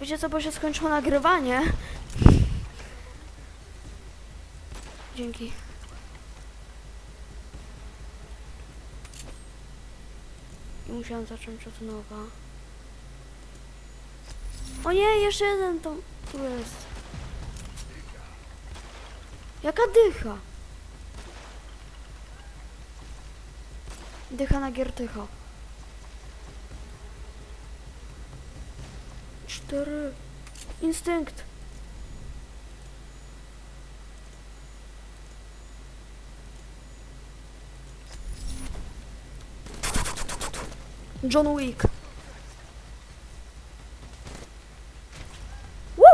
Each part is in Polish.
Wiecie co, bo się skończyło nagrywanie. Dzięki. I musiałam zacząć od nowa. O nie, jeszcze jeden to tu jest. Jaka dycha? Dycha na giertycha. Cztery. Instynkt. John Wick. Woo!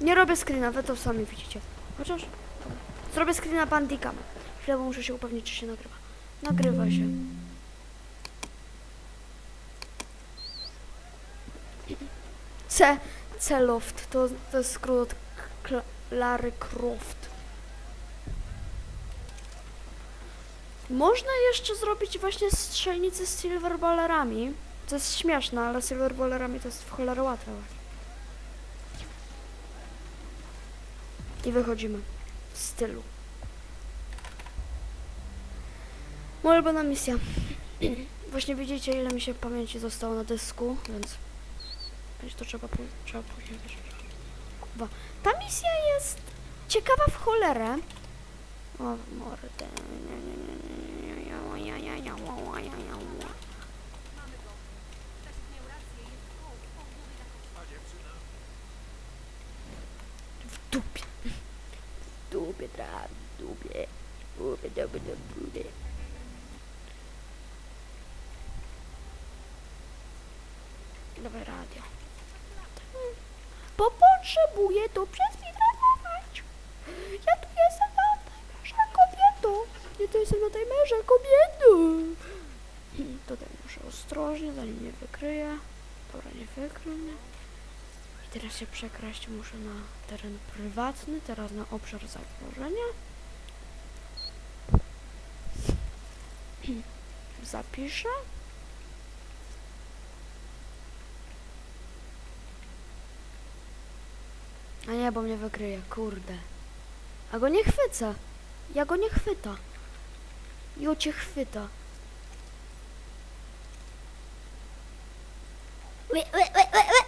Nie robię screena, wy to sami widzicie. Chociaż... Zrobię screena bandicam. Chwilę, muszę się upewnić, czy się nagrywa. Nagrywa się. C. Celoft. To, to jest skrót od Croft. Można jeszcze zrobić właśnie strzelnicy z silver ballerami. To jest śmieszne, ale silver ballerami to jest w cholerę łatwe. I wychodzimy w stylu. Moja ulubiona misja. Właśnie widzicie, ile mi się pamięci zostało na dysku, więc będzie to trzeba, trzeba później wyświetlić. Kurwa. Ta misja jest ciekawa w cholerę. O, mordę. W dupie. W dupie, tra, w dupie. W dupie, dupie, dupie. Dawaj radio. Bo potrzebuję to przeswitrować. Ja tu jestem na timerze kobietą. Ja tu jestem na timerze kobietą. Tutaj muszę ostrożnie, zanim mnie wykryje. Dobra, nie wykrył mnie. I teraz się przekraść muszę na teren prywatny, teraz na obszar zagrożenia. Zapiszę. A nie, bo mnie wykryje, kurde. A go nie chwycę. Ja go nie chwyta. Jo cię chwyta. Ły, ły, ły, ły, ły.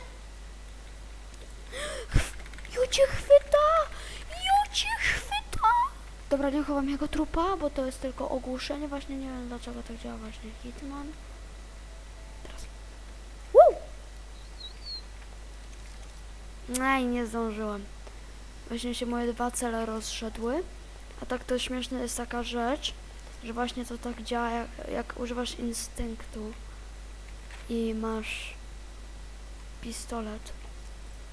Jo cię chwyta! Jo cię chwyta! Dobra, nie chowam jego trupa, bo to jest tylko ogłuszenie. Właśnie nie wiem dlaczego tak działa właśnie Hitman. Teraz. Woo! Aj, nie zdążyłam. Właśnie się moje dwa cele rozszedły. A tak to śmieszna jest taka rzecz, że właśnie to tak działa, jak, jak używasz instynktu i masz pistolet.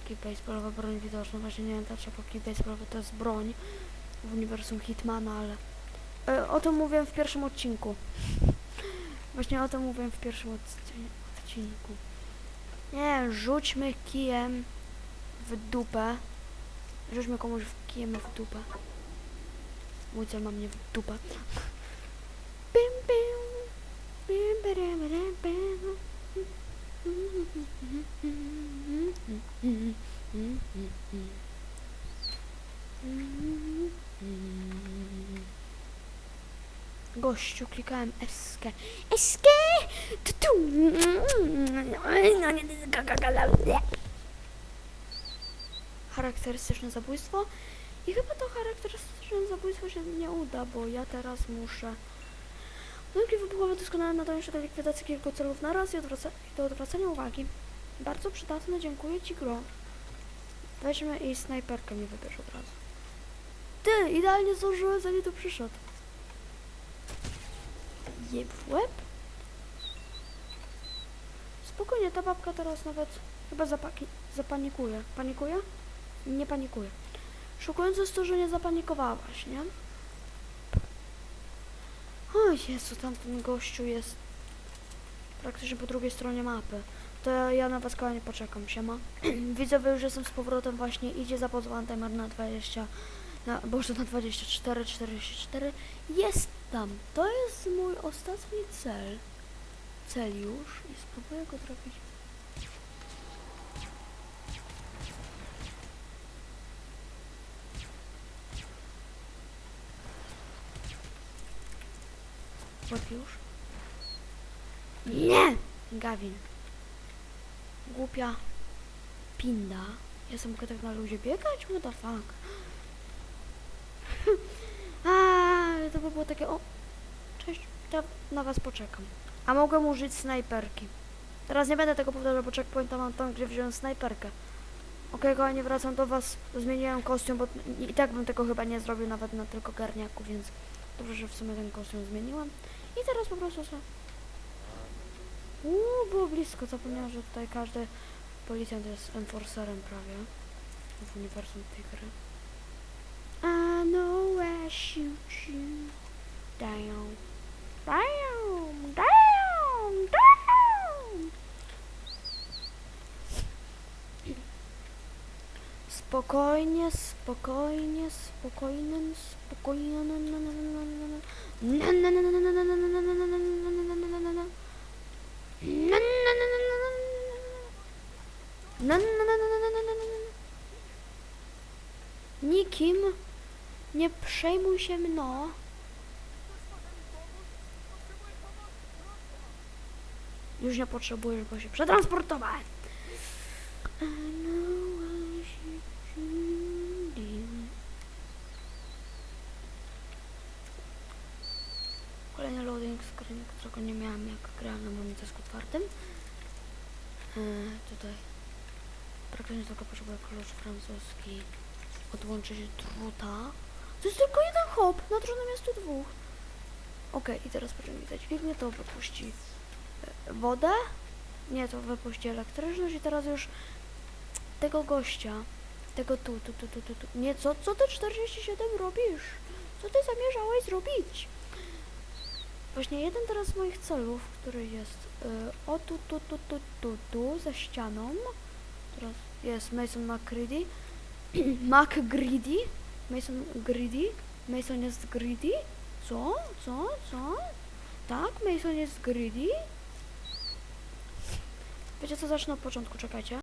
Kij baseballowa, broń widoczna. Właśnie nie wiem dlaczego kij baseballowy to jest broń w uniwersum Hitmana, ale... E, o tym mówiłem w pierwszym odcinku. Właśnie o tym mówiłem w pierwszym odci- odcinku. Nie, rzućmy kijem w dupę. Rzućmy komuś w kijem w dupę. Mój cel ma mnie w dupę. Gościu, klikałem eskę. Eskę! Tu, tu. Charakterystyczne zabójstwo. I chyba to charakterystyczne zabójstwo się nie uda, bo ja teraz muszę... Ładunki wybuchowe doskonale nadają się do likwidacji kilku celów na raz i odwraca do odwracania uwagi. Bardzo przydatne, dziękuję Ci gro. Weźmy i snajperkę mi wybierz od razu. Ty, idealnie zdążyłem zanim tu przyszedł. Jeb w łeb? Spokojnie, ta babka teraz nawet chyba zapaki zapanikuje. Panikuje? Nie panikuje. Szokujące jest to, że nie zapanikowałaś, nie? O Jezu, tamten gościu jest praktycznie po drugiej stronie mapy. To ja, na was kochanie poczekam, siema. Widzę, że już jestem z powrotem właśnie, idzie zapozwany timer na 20, na, boże na 24, 44. Jest tam, to jest mój ostatni cel. Cel już i spróbuję go trafić. Łeb już. Nie! Gawin. Głupia pinda. Ja sobie mogę tak na luzie biegać? What the fuck? A, to by było takie, o, cześć, ja na was poczekam. A mogłem użyć snajperki. Teraz nie będę tego powtarzał, bo checkpointa mam tam, gdzie wziąłem snajperkę. Okej, kochani, wracam do was, zmieniłem kostium, bo i tak bym tego chyba nie zrobił nawet na tylko garniaku, więc dobrze, że w sumie ten kostium zmieniłem. I teraz po prostu sobie... Uuu, było blisko, zapomniałam, że tutaj każdy policjant jest enforcerem prawie w uniwersum tej gry. I know shoot you na, na, na, na. Nikim nie przejmuj się mną. Już nie potrzebujesz, bo się przetransportowałem. I know I should you. Kolejny loading którego nie miałem jak grałem na monitorze otwartym. E, tutaj praktycznie tylko potrzebuję klucz francuski. Odłączyć druta. To jest tylko jeden hop, na drugim jest tu dwóch. Okej, i teraz pociągnij dźwignię, to wypuści e, wodę. Nie, to wypuści elektryczność i teraz już tego gościa, tego tu, tu, tu, tu, tu. Nie, co, co ty 47 robisz? Co ty zamierzałeś zrobić? Właśnie jeden teraz z moich celów, który jest y, o tu, tu, tu, tu, tu, tu, za ścianą. Teraz jest Mason McGreedy. McGreedy. Mason Greedy. Mason jest greedy. Co? Co? Co? Tak, Mason jest greedy. Wiecie co, zacznę od początku, czekajcie.